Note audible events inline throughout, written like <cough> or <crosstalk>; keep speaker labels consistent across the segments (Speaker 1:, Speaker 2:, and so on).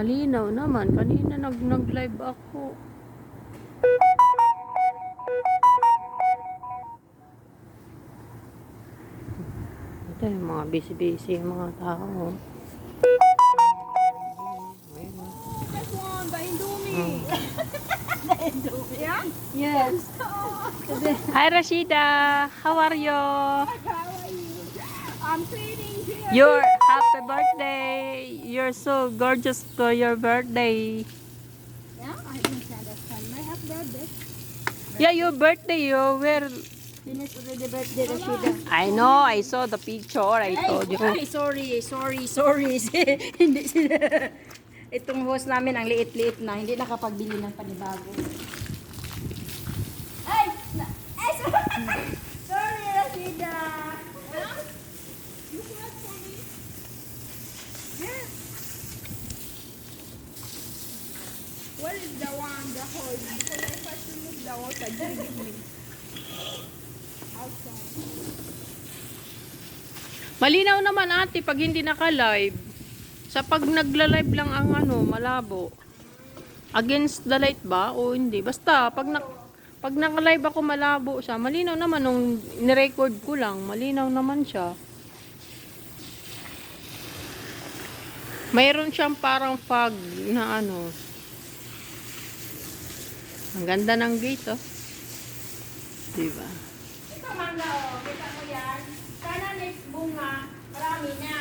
Speaker 1: Malinaw naman. Kanina nag nag-live ako. Ito yung mga busy-busy yung mga tao. Ayun, oh.
Speaker 2: That's one, the Indomie. Yeah?
Speaker 3: Yes.
Speaker 1: Hi Rashida, how are you?
Speaker 2: How are you? I'm cleaning here.
Speaker 1: Your happy birthday. You're so gorgeous for your birthday.
Speaker 2: Yeah, I didn't understand. My half birthday.
Speaker 1: Yeah, your birthday. You were.
Speaker 3: Finish already birthday, Rashida.
Speaker 1: I know. I saw the picture. I told you.
Speaker 3: Ay, sorry, sorry, sorry. <laughs> hindi sila. Itong host namin, ang liit-liit na, hindi nakapagbili ng panibago. Ay! Ay, sorry, <laughs> Rashida!
Speaker 2: You smile for me?
Speaker 3: Yeah.
Speaker 2: Is the whole? Because I first remove the give me. Outside.
Speaker 1: Malinaw naman ate pag hindi naka-live. Sa pag nagla-live lang ang ano, malabo. Against the light ba o hindi? Basta pag na, pag naka-live ako malabo siya. Malinaw naman nung ni-record ko lang, malinaw naman siya. Mayroon siyang parang fog na ano. Ang ganda ng gate oh. Diba?
Speaker 3: Ito, mangga, oh. Kita mo yan? Sana next bunga, marami na.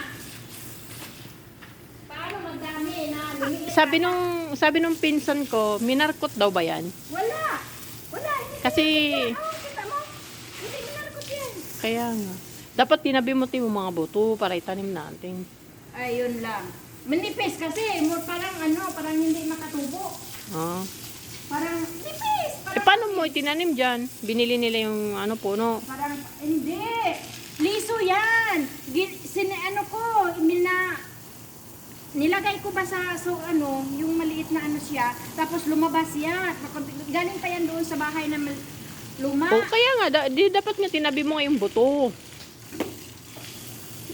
Speaker 3: Paano magdami na? Lumiit
Speaker 1: Sabi nung sabi nung pinsan ko, minarkot daw ba 'yan?
Speaker 3: Wala! Wala! Hindi
Speaker 1: Kasi
Speaker 3: Oo, kita mo? Hindi minarkot yan.
Speaker 1: kaya nga. Dapat tinabi mo yung mga buto para itanim natin.
Speaker 3: Ayun lang. Manipis kasi, more parang ano, parang hindi makatubo.
Speaker 1: Ah.
Speaker 3: Parang nipis!
Speaker 1: Eh
Speaker 3: Parang,
Speaker 1: paano mo itinanim diyan? Binili nila yung ano puno.
Speaker 3: parang, hindi. Liso yan! Sine, ano ko, mina, nilagay ko ba sa, so ano, yung maliit na ano siya, tapos lumabas yan. Galing pa yan doon sa bahay na luma.
Speaker 1: O kaya nga da, di, dapat nga tinabi mo yung buto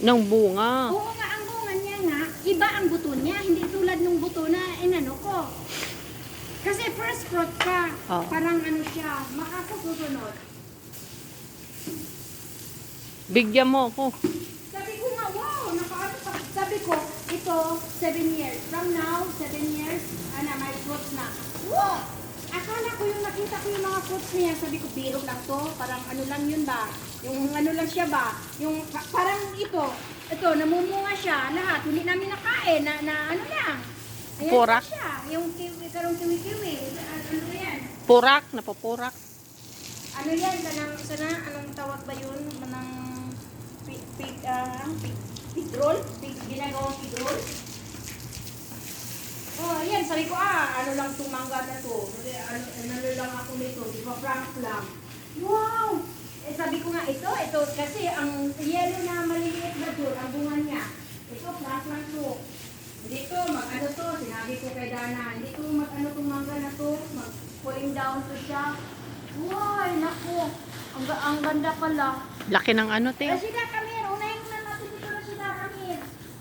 Speaker 1: ng bunga.
Speaker 3: Oo nga, ang bunga niya nga, iba ang buto niya, hindi tulad ng buto na inano ko. Kasi first fruit pa,
Speaker 1: Oo.
Speaker 3: parang ano siya, makakasusunod.
Speaker 1: Bigyan mo ako.
Speaker 3: Sabi ko nga, wow, nakaano pa. Sabi ko, ito, 7 years. From now, 7 years, ano, may fruits na. Wow! Akala ko yung nakita ko yung mga fruits niya, sabi ko, biro lang to. Parang ano lang yun ba? Yung ano lang siya ba? Yung pa- parang ito, ito, namumunga siya, lahat. Hindi namin nakain, na, na ano lang. Ayan
Speaker 1: Purak?
Speaker 3: siya. Yung kiwi, karong kiwi-kiwi. Ano, yan?
Speaker 1: Purak, napapurak.
Speaker 3: Ano yan? Kanang, sana, anong tawag ba yun? Kanang, pig, pig, ah, pig, pig roll? Pig, ginagawang pig roll? Oh, yan, sabi ko, ah, ano lang itong mangga na to. Ano, ano lang ako nito, di ba, prank lang. Wow! Eh, sabi ko nga, ito, ito, kasi ang yellow na maliliit na doon, ang bunga niya, ito, prank lang to. Hindi to, mag ano to, sinabi ko kay Dana, hindi to mag ano tong mangga na to, mag pulling down to siya. Wow, naku, ang, ang ganda pala.
Speaker 1: Laki ng ano, te.
Speaker 3: Kasi